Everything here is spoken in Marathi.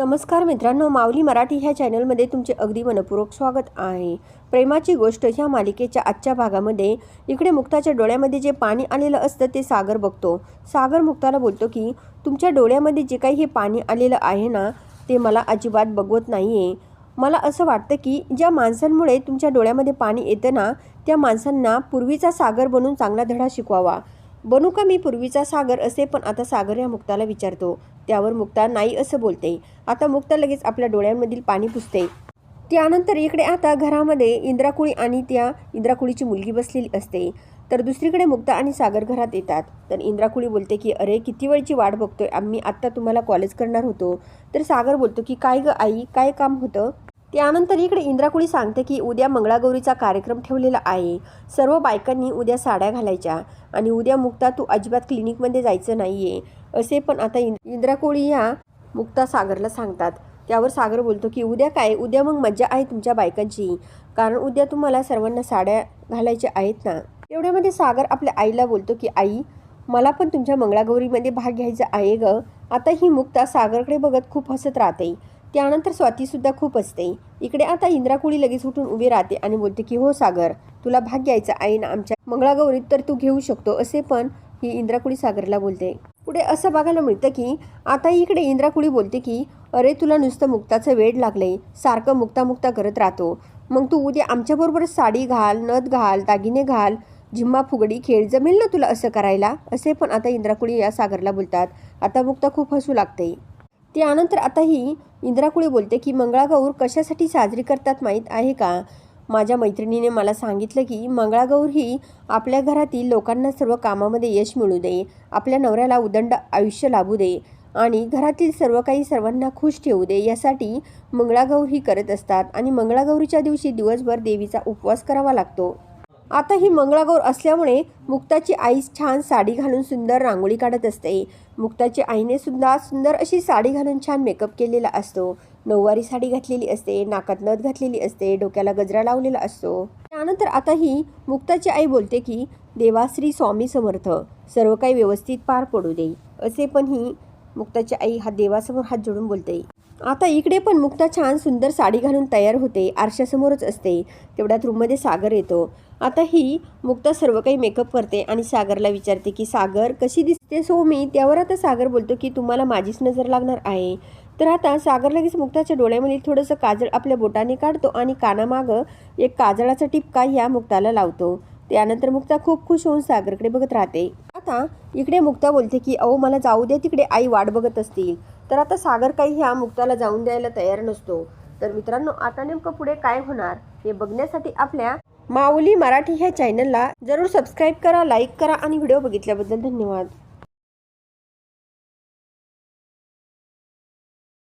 नमस्कार मित्रांनो माऊली मराठी ह्या चॅनलमध्ये तुमचे अगदी मनपूर्वक स्वागत आहे. प्रेमाची गोष्ट ह्या मालिकेच्या आजच्या भागामध्ये इकडे मुक्ताच्या डोळ्यामध्ये जे पाणी आलेलं असतं ते सागर बघतो. सागर मुक्ताला बोलतो की तुमच्या डोळ्यामध्ये जे काही हे पाणी आलेलं आहे ना ते मला अजिबात बघवत नाही आहे मला असं वाटतं की ज्या माणसांमुळे तुमच्या डोळ्यामध्ये पाणी येतं ना त्या माणसांना पूर्वीचा सागर बनून चांगला धडा शिकवावा. बनू का मी पूर्वीचा सागर असे पण आता सागर या मुक्ताला विचारतो. त्यावर मुक्ता नाही असं बोलते. आता मुक्ता लगेच आपल्या डोळ्यांमधील पाणी पुसते. त्यानंतर इकडे आता घरामध्ये इंद्राकुळी आणि त्या इंद्राकुळीची मुलगी बसलेली असते. तर दुसरीकडे मुक्ता आणि सागर घरात येतात. तर इंद्राकुळी बोलते की अरे किती वेळची वाट बघतोय? आम्ही आत्ता तुम्हाला कॉलेज करणार होतो. तर सागर बोलतो की काय गं आई? काय काम होतं? त्यानंतर इकडे इंद्राकुळी सांगते की उद्या मंगळागौरीचा कार्यक्रम ठेवलेला आहे. सर्व बायकांनी उद्या साड्या घालायच्या आणि उद्या मुक्ता तू अजिबात क्लिनिकमध्ये जायचं नाही आहे असे पण आता इंद इंद्राकुळी या मुक्ता सागरला सांगतात. त्यावर सागर बोलतो की उद्या काय? उद्या मग मज्जा आहे तुमच्या बायकांची. कारण उद्या तुम्हाला सर्वांना साड्या घालायच्या आहेत ना? एवढ्यामध्ये सागर आपल्या आईला बोलतो की आई मला पण तुमच्या मंगळागौरीमध्ये भाग घ्यायचा आहे ग. आता ही मुक्ता सागरकडे बघत खूप हसत राहते. त्यानंतर स्वातीसुद्धा खूप असते. इकडे आता इंद्राकुळी लगेच उठून उभी राहते आणि बोलते की हो सागर तुला भाग घ्यायचा आहे ना आमच्या. मंगळागौरीत तर तू घेऊ शकतो असे पण ही इंद्राकुळी सागरला बोलते. पुढे असं बघायला मिळतं की आता इकडे इंद्राकुळी बोलते की अरे तुला नुसतं मुक्ताचं वेड लागलंय. सारखं मुक्ता मुक्ता करत राहतो. मग तू उद्या आमच्याबरोबर साडी घाल नथ घाल दागिने घाल झिम्मा फुगडी खेळ जमेल ना तुला असं करायला? असे पण आता इंद्राकुळी या सागरला बोलतात. आता मुक्ता खूप हसू लागते. त्यानंतर आता ही इंद्राकुळे बोलते की मंगळागौर कशासाठी साजरी करतात माहीत आहे का? माझ्या मैत्रिणीने मला सांगितलं की मंगळागौर ही आपल्या घरातील लोकांना सर्व कामामध्ये यश मिळू दे आपल्या नवऱ्याला उदंड आयुष्य लाभू दे आणि घरातील सर्व काही सर्वांना खुश ठेवू दे यासाठी मंगळागौर ही करत असतात आणि मंगळागौरीच्या दिवशी दिवसभर देवीचा उपवास करावा लागतो. आता ही मंगळागौर असल्यामुळे मुक्ताची आई छान साडी घालून सुंदर रांगोळी काढत असते. मुक्ताची आईने सुद्धा सुंदर अशी साडी घालून छान मेकअप केलेला असतो. नऊवारी साडी घातलेली असते नाकात नथ घातलेली असते डोक्याला गजरा लावलेला असतो. त्यानंतर आता ही मुक्ताची आई बोलते की देवाश्री स्वामी समर्थ सर्व काही व्यवस्थित पार पडू दे. असे पण ही मुक्ताची आई हा देवासमोर हात जोडून बोलते. आता इकडे पण मुक्ता छान सुंदर साडी घालून तयार होते. आरशासमोरच असते. तेवढ्यात रूममध्ये सागर येतो. आता ही मुक्ता सर्व काही मेकअप करते आणि सागरला विचारते की सागर कशी दिसते सो मी त्यावर आता सागर बोलतो की तुम्हाला माझीच नजर लागणार आहे. तर आता सागर लगेच मुक्ताच्या डोळ्यामध्ये थोडंसं काजळ आपल्या बोटाने काढतो आणि कानामागं एक काजळाचा टिपका ह्या मुक्ताला लावतो. त्यानंतर मुक्ता खूप खुश होऊन सागरकडे बघत राहते. आता इकडे मुक्ता बोलते की अहो मला जाऊ द्या तिकडे आई वाट बघत असतील. तर आता सागर काही ह्या मुक्ताला जाऊन द्यायला तयार नसतो. तर मित्रांनो आता नेमकं पुढे काय होणार हे बघण्यासाठी आपल्या माऊली मराठी ह्या चॅनलला जरूर सबस्क्राईब करा लाईक करा आणि व्हिडिओ बघितल्याबद्दल धन्यवाद.